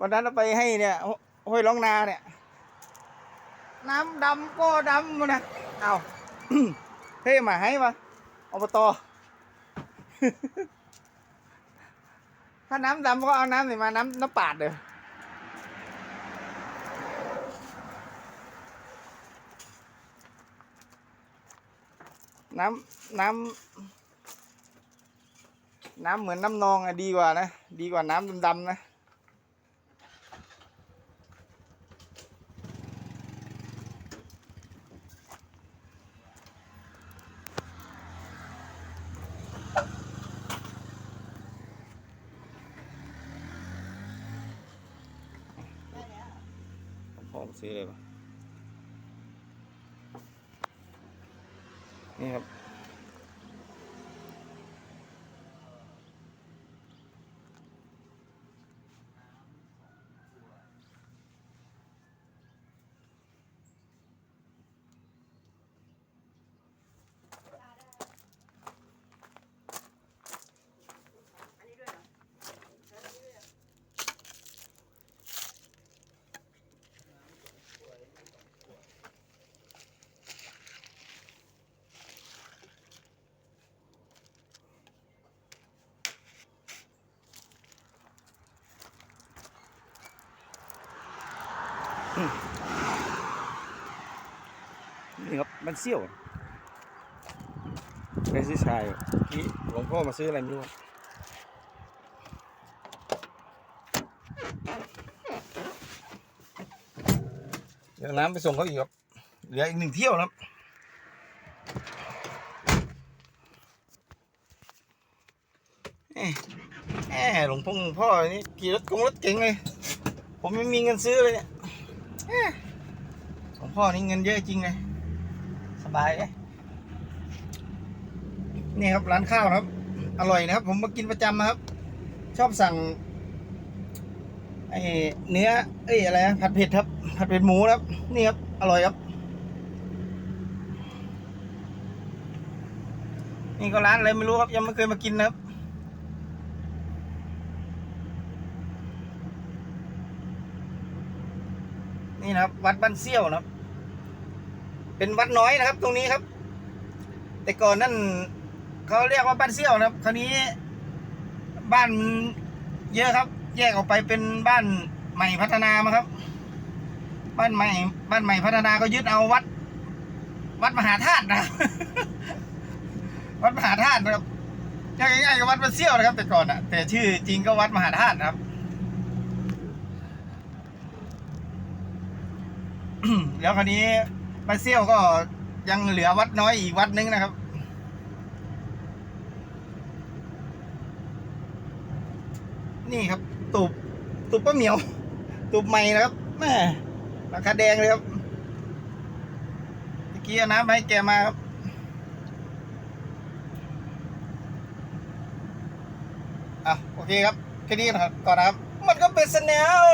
วันนั้นเราไปให้เนี่ยห้วยร้องนาเนี่ย น้ำดำก็ดำนะเอาเฮ้ยมาให้มาอบตถ้าน้ำดำก็เอาน้ำนี่มาน้ำน้ำปาดเด้อน้ำน้ำ น้ำเหมือนน้ำนองอะดีกว่านะ ดีกว่าน้ำดำๆนะพ่อผมซื้อเลยปะนี่ครับ นี่ครับมันเซี่ยวไปซื้อชายที่หลวงพ่อมาซื้ออะไรไม่รู้อะเดี๋ยวน้ำไปส่งเขาอีกครับ เหลืออีกหนึ่งเที่ยวครับแหมหลวงพ่อหลวงพ่อนี่ขี่รถกงรถเก๋งเลย ผมไม่มีเงินซื้อเลยเนี่ย เอ๊ะหลวงพ่อนี่เงินเยอะจริงเลย สบายเลยนี่ครับร้านข้าวนะครับ อร่อยนะครับ ผมมากินประจำนะครับ ชอบสั่งไอ้เนื้อ เอ้ยอะไรผัดเผ็ดครับ ผัดเผ็ดหมูครับ นี่ครับ อร่อยครับ นี่ก็ร้านอะไรไม่รู้ครับ ยังไม่เคยมากินนะครับ นี่นะครับ วัดบ้านเซี่ยวนะครับ เป็นวัดน้อยนะครับ ตรงนี้ครับ แต่ก่อนนั่นเขาเรียกว่าบ้านเซี่ยวนะครับ คราวนี้ บ้านเยอะครับ แยกออกไปเป็นบ้านใหม่พัฒนามาครับ บ้านใหม่ บ้านใหม่พัฒนาก็ยึดเอาวัด วัดมหาธาตุนะวัดมหาธาตุนะครับยกง่ายๆก็วัดบ้านเซี่ยวนะครับ แต่ก่อนอะแต่ชื่อจริงก็วัดมหาธาตุนะครับ แล้วคราวนี้บ้าเซี่ยวก็ยังเหลือวัดน้อยอีกวัดนึงนะครับ นี่ครับ ตูบตูบป้าเหมียว ตูบใหม่นะครับแม่ราคาแดงเลยครับเมื่อกี้น้ำมาให้แกมาครับอะโอเคครับแค่นี้นะครับก่อนนะครับ มันก็เป็นสแนล